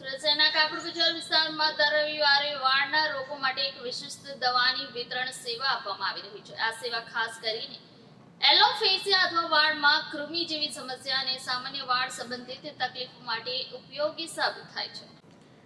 રસિયાના કાપડ બજાર વિસ્તારમાં રવિવારે વાળના રોગો માટે એક વિશિષ્ટ દવાની વિતરણ સેવા આપવામાં આવી રહી છે. આ સેવા ખાસ કરીને એલોફેસિયા અથવા વાળમાં કૃમિ જેવી સમસ્યા સામાન્ય વાળ સંબંધિત તકલીફો માટે ઉપયોગી સાબિત થાય છે.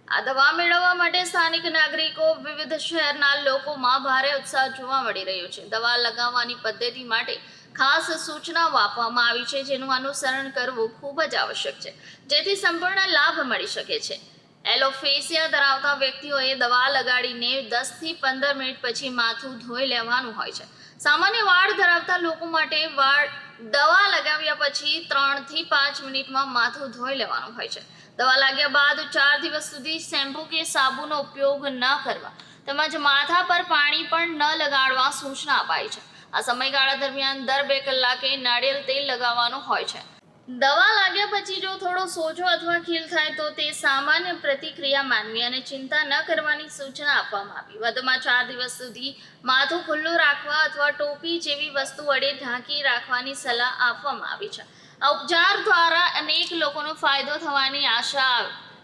આ દવા મેળવવા માટે સ્થાનિક નાગરિકો વિવિધ શહેરના લોકોમાં ભારે ઉત્સાહ જોવા મળી રહ્યો છે. દવા લગાવવાની પદ્ધતિ માટે ખાસ સૂચનાઓ આપવામાં આવી છે જેનું અનુસરણ કરવું ખૂબ જ આવશ્યક છે. જેથી સંપૂર્ણ લાભ મળી શકે છે. એલોફેસિયા ધરાવતા વ્યક્તિઓએ દવા લગાડીને દસથી પંદર મિનિટ પછી માથું ધોઈ લેવાનું હોય છે. સામાન્ય વાળ ધરાવતા લોકો માટે વાળ દવા લગાવ્યા પછી ત્રણથી પાંચ મિનિટમાં માથું ધોઈ લેવાનું હોય છે. દવા લાગ્યા બાદ ચાર દિવસ સુધી શેમ્પૂ કે સાબુનો ઉપયોગ ન કરવા. તેમજ માથા પર પાણી પણ ન લગાડવા સૂચના અપાઈ છે. આ સમયગાળા દરમિયાન દર બે કલાકે નાળિયેર તેલ લગાવવાનું હોય છે. દવા લાગ્યા પછી જો થોડો સોજો અથવા ખીલ થાય તો તે સામાન્ય પ્રતિક્રિયા માનવી અને ચિંતા ન કરવાની સૂચના આપવામાં આવી. વધુમાં ચાર દિવસ સુધી માથું ખુલ્લું રાખવા અથવા ટોપી જેવી વસ્તુ વડે ઢાંકી રાખવાની સલાહ આપવામાં આવી છે. આ ઉપચાર દ્વારા અનેક લોકોનો ફાયદો થવાની આશા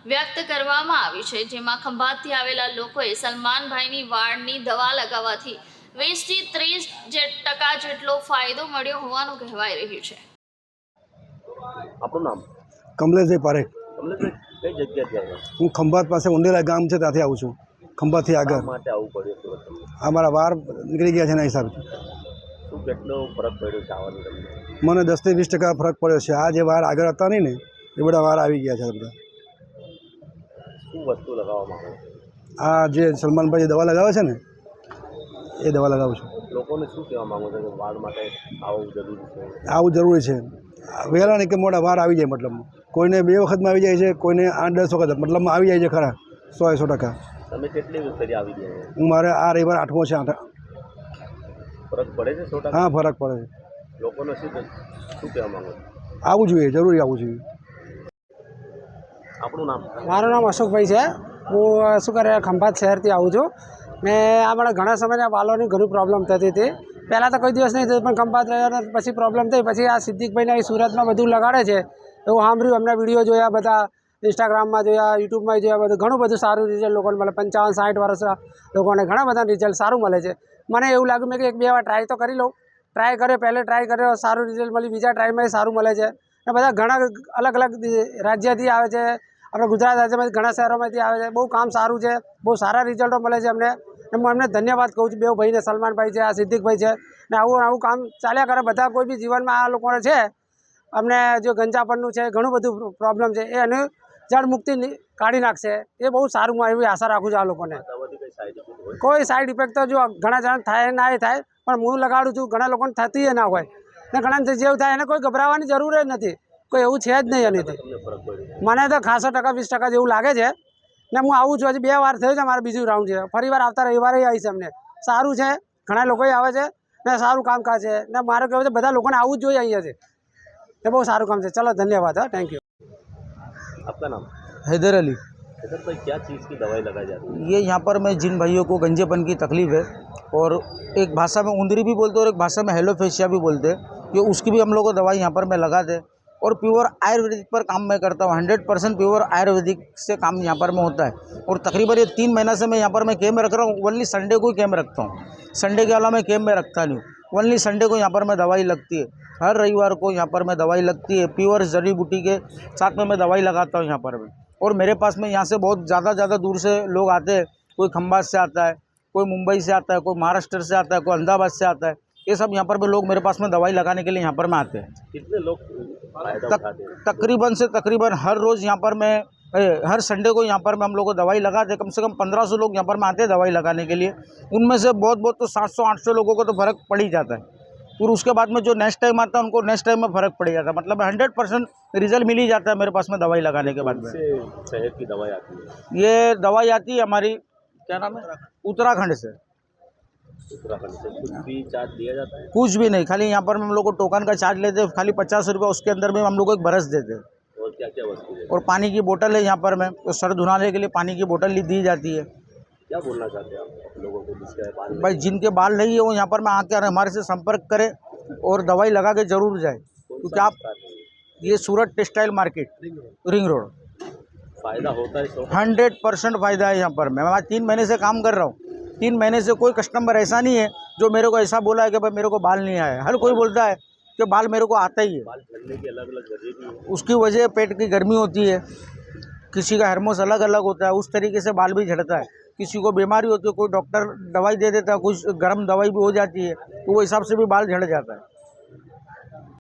વ્યક્ત કરવામાં આવી છે. જેમાં ખંભાતથી આવેલા લોકોએ સલમાનભાઈની વાળની દવા લગાવવાથી વીસથી ત્રીસ ટકા જેટલો ફાયદો મળ્યો હોવાનું કહેવાય રહ્યું છે. આપણું નામ? કમલેશભાઈ પારેખ. કમલેશભાઈ કઈ જગ્યાથી હું ખંભાત પાસે ઉંડેલા ગામ છે ત્યાંથી આવું છું. ખંભાતથી આગળ. માટે આવવું પડ્યું સુરત આ મારા વાર નીકળી ગયા છે એના હિસાબથી કેટલો ફરક પડ્યો છે આવવાની મને દસથી વીસ ટકા ફરક પડ્યો છે. આ જે વાર આગળ હતા નહીં ને એ બધા વાર આવી ગયા છે બધા. શું વસ્તુ લગાવવામાં આવે આ જે સલમાનભાઈ દવા લગાવે છે ને એ દવા લગાવું છું. લોકોને શું કહેવા માંગો છો કે વાળ માટે આવું જરૂરી છે? આવું જરૂરી છે. વહેલા નહીં કે મોડા વાર આવી જાય મતલબ. કોઈને બે વખતમાં આવી જાય છે કોઈને આઠ દસ વખત. મતલબમાં આવી જાય છે ખરા સો સો ટકા. તમે કેટલી વખત આવી ગયા હું મારે આ રવિવાર આઠમો છે આઠ. ફરક પડે છે સો હા ફરક પડે છે. લોકોને શું શું કહેવા માંગો આવવું જોઈએ જરૂરી આવવું જોઈએ. આપણું નામ? મારું નામ અશોકભાઈ છે. હું શું કરે ખંભાત શહેરથી આવું છું. ને આપણા ઘણા સમયના વાલોની ઘણી પ્રોબ્લેમ થતી હતી. પહેલાં તો કોઈ દિવસ નહીં થતી પણ કંપાત રહ્યો પછી પ્રોબ્લેમ થઈ. પછી આ સિદ્દિકભાઈને અહીં સુરતમાં બધું લગાડે છે. એવું સાંભળ્યું, એમના વીડિયો જોયા બધા ઇન્સ્ટાગ્રામમાં જોયા યુટ્યુબમાં જોયા, બધું ઘણું બધું સારું રિઝલ્ટ લોકોને મળે. પંચાવન, સાઠ વર્ષના લોકોને ઘણા બધા રિઝલ્ટ સારું મળે છે. મને એવું લાગ્યું, મેં કે એક બે વાર ટ્રાય તો કરી લઉં. ટ્રાય કર્યો, પહેલે ટ્રાય કર્યો, સારું રિઝલ્ટ મળ્યું બીજા ટ્રાયમાં સારું મળે છે. અને બધા ઘણા અલગ અલગ રાજ્યથી આવે છે. આપણે ગુજરાત રાજ્યમાંથી ઘણા શહેરોમાંથી આવે છે. બહુ કામ સારું છે. બહુ સારા રિઝલ્ટો મળે છે અમને. હું એમને ધન્યવાદ કહું છું બે ભાઈને સલમાનભાઈ છે, આ સિદ્દિકભાઈ છે, ને આવું આવું કામ ચાલ્યા કરે, બધા કોઈ બી જીવનમાં આ લોકોને છે, અમને જો ગંજાપણનું છે, ઘણું બધું પ્રોબ્લેમ છે, એ એનું જળ મુક્તિ કાઢી નાખશે, એ બહુ સારું હું એવી આશા રાખું છું આ લોકોને. કઈ સાઈડ ઇફેક્ટ તો જો ઘણા જણા થાય ના એ થાય, પણ હું લગાડું છું, ઘણા લોકોને થતી એ ના હોય, ને ઘણા જેવું થાય એને કોઈ ગભરાવાની જરૂર જ નથી, કોઈ એવું છે જ નહીં પડ્યો મને તો ખાસો ટકા, વીસ ટકા જેવું લાગે છે ને હું આવું છું હજી બે વાર થયું છે મારે બીજું રાઉન્ડ છે ફરી વાર આવતા રવિવારે આવીશ અમને સારું છે ઘણા લોકો આવે છે ને સારું કામકાજ છે ને મારે કહેવું છે બધા લોકોને આવવું જ જોઈએ અહીંયાથી એ બહુ સારું કામ છે ચલો ધન્યવાદ હા થેન્ક યુ आपका नाम हैदर अली सर भाई क्या चीज़ की दवाई लगाई जाती है ये यहाँ पर मैं जिन भाइयों को गंजेपन की तकलीफ़ है और एक भाषा में उंदरी भी बोलते हैं और एक भाषा में हेलोफेशिया भी बोलते हैं ये उसकी भी हम लोग को दवाई यहाँ पर मैं लगा दे और प्योर आयुर्वेदिक पर काम मैं करता हूँ। हंड्रेड परसेंट प्योर आयुर्वेदिक से काम यहाँ पर में होता है। और तकरीबन ये तीन महीना से मैं यहाँ पर मैं कैम्प रख रहा हूँ। ओनली संडे को ही कैम्प रखता हूँ। संडे के अलावा मैं कैम्प में रखता नहीं हूँ। ओनली संडे को यहाँ पर मैं दवाई लगती है। हर रविवार को यहाँ पर मैं दवाई लगती है। प्योर जड़ी बूटी के साथ में मैं दवाई लगाता हूँ यहाँ पर मैं और मेरे पास में यहाँ से बहुत ज़्यादा ज़्यादा दूर से लोग आते हैं। कोई खंबात से आता है, कोई मुंबई से आता है, कोई महाराष्ट्र से आता है, कोई अहमदाबाद से आता है। ये सब यहाँ पर भी लोग मेरे पास में दवाई लगाने के लिए यहाँ पर में आते हैं। कितने लोग तक, तकरीबन से तकरीबन हर रोज़ यहाँ पर मैं ए, हर संडे को यहाँ पर मैं हम लोग को दवाई लगाते हैं कम से कम पंद्रह सौ लोग यहाँ पर में आते हैं दवाई लगाने के लिए। उनमें से बहुत बहुत तो सात सौ आठ सौ लोगों को तो फ़र्क पड़ ही जाता है। फिर उसके बाद में जो नेक्स्ट टाइम आता है उनको नेक्स्ट टाइम में फ़र्क पड़ जाता है। मतलब हंड्रेड परसेंट रिज़ल्ट मिल ही जाता है मेरे पास में दवाई लगाने के बाद में। से शहर की दवाई आती है? ये दवाई आती है हमारी क्या नाम है? उत्तराखंड से। उत्तराखंड से कुछ भी चार्ज दिया जाता है कुछ भी नहीं खाली यहाँ पर हम लोग को टोकन का चार्ज लेते हैं खाली पचास रुपये उसके अंदर में हम लोग को एक बरस देते। हैं और क्या क्या वस्तु और पानी की बोतल है यहाँ पर में तो सर धुनाने के लिए पानी की बोतल ली- दी जाती है। क्या बोलना चाहते हैं आप लोगों को जिसका बाल भाई जिनके बाल नहीं है वो यहाँ पर में आकर हमारे से संपर्क करें और दवाई लगा के ज़रूर जाए क्योंकि आप ये Surat textile market ring road. फ़ायदा होता है हंड्रेड परसेंट फ़ायदा है यहाँ पर मैं। मैं तीन महीने से काम कर रहा हूँ। तीन महीने से कोई कस्टमर ऐसा नहीं है जो मेरे को ऐसा बोला है कि भाई मेरे को बाल नहीं आया। हर कोई बोलता है कि बाल मेरे को आता ही है। बाल झड़ने की अलग अलग वजह उसकी वजह पेट की गर्मी होती है। किसी का हारमोस अलग अलग होता है उस तरीके से बाल भी झड़ता है। किसी को बीमारी होती है कोई डॉक्टर दवाई दे देता है कुछ गर्म दवाई भी हो जाती है तो वो हिसाब से भी बाल झड़ जाता है।